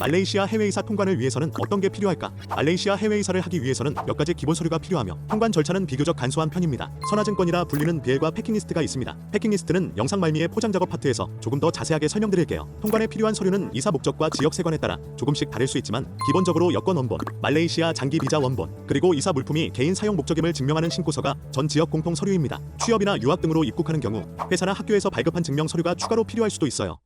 말레이시아 해외이사 통관을 위해서는 어떤 게 필요할까? 말레이시아 해외이사를 하기 위해서는 몇 가지 기본 서류가 필요하며 통관 절차는 비교적 간소한 편입니다. 선화증권이라 불리는 비엘과 패킹리스트가 있습니다. 패킹리스트는 영상 말미의 포장 작업 파트에서 조금 더 자세하게 설명드릴게요. 통관에 필요한 서류는 이사 목적과 지역 세관에 따라 조금씩 다를 수 있지만 기본적으로 여권 원본, 말레이시아 장기 비자 원본, 그리고 이사 물품이 개인 사용 목적임을 증명하는 신고서가 전 지역 공통 서류입니다. 취업이나 유학 등으로 입국하는 경우 회사나 학교에서 발급한 증명 서류가 추가로 필요할 수도 있어요.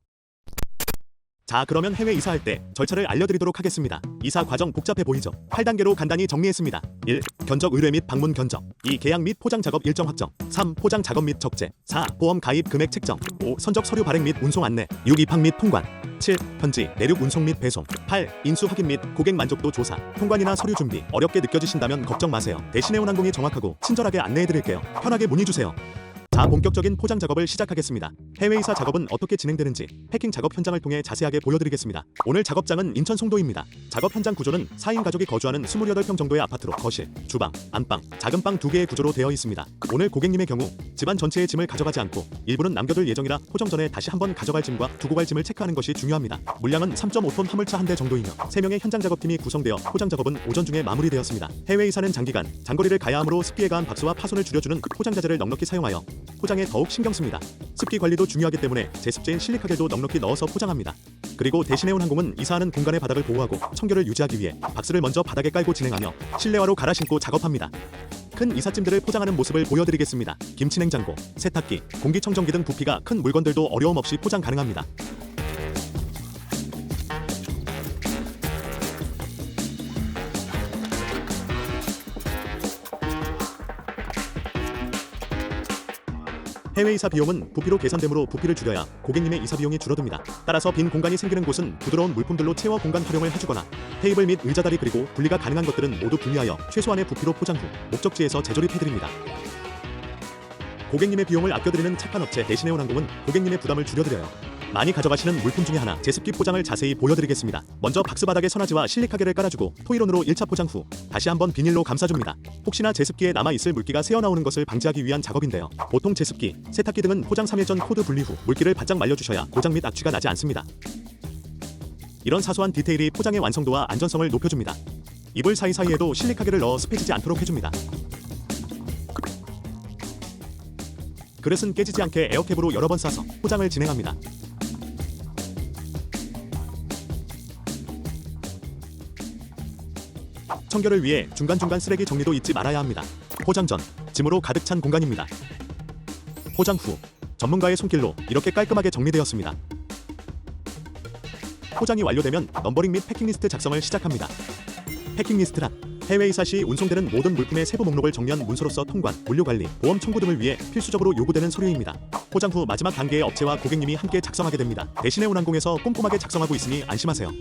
자 그러면 해외 이사할 때 절차를 알려드리도록 하겠습니다. 이사 과정 복잡해 보이죠? 8단계로 간단히 정리했습니다. 1. 견적 의뢰 및 방문 견적 2. 계약 및 포장 작업 일정 확정 3. 포장 작업 및 적재 4. 보험 가입 금액 책정 5. 선적 서류 발행 및 운송 안내 6. 입학 및 통관 7. 편지, 내륙 운송 및 배송 8. 인수 확인 및 고객 만족도 조사 통관이나 서류 준비 어렵게 느껴지신다면 걱정 마세요. 대신해 운항공이 정확하고 친절하게 안내해드릴게요. 편하게 문의 주세요. 자, 본격적인 포장 작업을 시작하겠습니다. 해외 이사 작업은 어떻게 진행되는지 패킹 작업 현장을 통해 자세하게 보여드리겠습니다. 오늘 작업장은 인천 송도입니다. 작업 현장 구조는 4인 가족이 거주하는 28평 정도의 아파트로 거실, 주방, 안방, 작은 방 2개의 구조로 되어 있습니다. 오늘 고객님의 경우 집안 전체의 짐을 가져가지 않고 일부는 남겨둘 예정이라 포장 전에 다시 한번 가져갈 짐과 두고 갈 짐을 체크하는 것이 중요합니다. 물량은 3.5톤 화물차 한 대 정도이며 3명의 현장 작업팀이 구성되어 포장 작업은 오전 중에 마무리되었습니다. 해외 이사는 장기간 장거리를 가야 하므로 습기에 가한 박스와 파손을 줄여주는 포장 자재를 넉넉히 사용하여 포장에 더욱 신경 씁니다. 습기 관리도 중요하기 때문에 제습제인 실리카겔도 넉넉히 넣어서 포장합니다. 그리고 대신해온 항공은 이사하는 공간의 바닥을 보호하고 청결을 유지하기 위해 박스를 먼저 바닥에 깔고 진행하며 실내화로 갈아 신고 작업합니다. 큰 이삿짐들을 포장하는 모습을 보여드리겠습니다. 김치냉장고, 세탁기, 공기청정기 등 부피가 큰 물건들도 어려움 없이 포장 가능합니다. 해외 이사 비용은 부피로 계산되므로 부피를 줄여야 고객님의 이사 비용이 줄어듭니다. 따라서 빈 공간이 생기는 곳은 부드러운 물품들로 채워 공간 활용을 해주거나 테이블 및 의자 다리 그리고 분리가 가능한 것들은 모두 분리하여 최소한의 부피로 포장 후 목적지에서 재조립해드립니다. 고객님의 비용을 아껴드리는 착한 업체 대신해온 항공은 고객님의 부담을 줄여드려요. 많이 가져가시는 물품 중에 하나 제습기 포장을 자세히 보여드리겠습니다. 먼저 박스 바닥에 선화지와 실리카겔을 깔아주고 토이론으로 1차 포장 후 다시 한번 비닐로 감싸줍니다. 혹시나 제습기에 남아있을 물기가 새어나오는 것을 방지하기 위한 작업인데요. 보통 제습기, 세탁기 등은 포장 3일 전 코드 분리 후 물기를 바짝 말려주셔야 고장 및 악취가 나지 않습니다. 이런 사소한 디테일이 포장의 완성도와 안전성을 높여줍니다. 이불 사이사이에도 실리카겔을 넣어 습해지지 않도록 해줍니다. 그릇은 깨지지 않게 에어캡으로 여러 번 싸서 포장을 진행합니다. 청결을 위해 중간중간 쓰레기 정리도 잊지 말아야 합니다. 포장 전 짐으로 가득 찬 공간입니다. 포장 후 전문가의 손길로 이렇게 깔끔하게 정리되었습니다. 포장이 완료되면 넘버링 및 패킹 리스트 작성을 시작합니다. 패킹 리스트란 해외 이사 시 운송되는 모든 물품의 세부 목록을 정리한 문서로서 통관, 물류 관리, 보험 청구 등을 위해 필수적으로 요구되는 서류입니다. 포장 후 마지막 단계의 업체와 고객님이 함께 작성하게 됩니다. 대신에 운항공에서 꼼꼼하게 작성하고 있으니 안심하세요.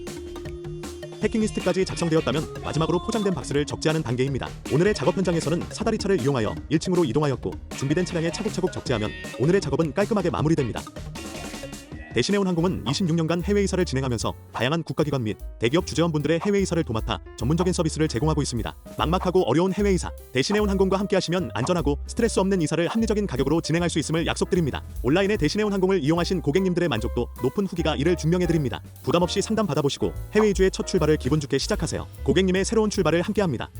패킹리스트까지 작성되었다면 마지막으로 포장된 박스를 적재하는 단계입니다. 오늘의 작업 현장에서는 사다리차를 이용하여 1층으로 이동하였고 준비된 차량에 차곡차곡 적재하면 오늘의 작업은 깔끔하게 마무리됩니다. 대신해온 항공은 26년간 해외 이사를 진행하면서 다양한 국가기관 및 대기업 주재원분들의 해외 이사를 도맡아 전문적인 서비스를 제공하고 있습니다. 막막하고 어려운 해외 이사 대신해온 항공과 함께 하시면 안전하고 스트레스 없는 이사를 합리적인 가격으로 진행할 수 있음을 약속드립니다. 온라인에 대신해온 항공을 이용하신 고객님들의 만족도 높은 후기가 이를 증명해 드립니다. 부담 없이 상담 받아보시고 해외 이주의 첫 출발을 기분 좋게 시작하세요. 고객님의 새로운 출발을 함께합니다.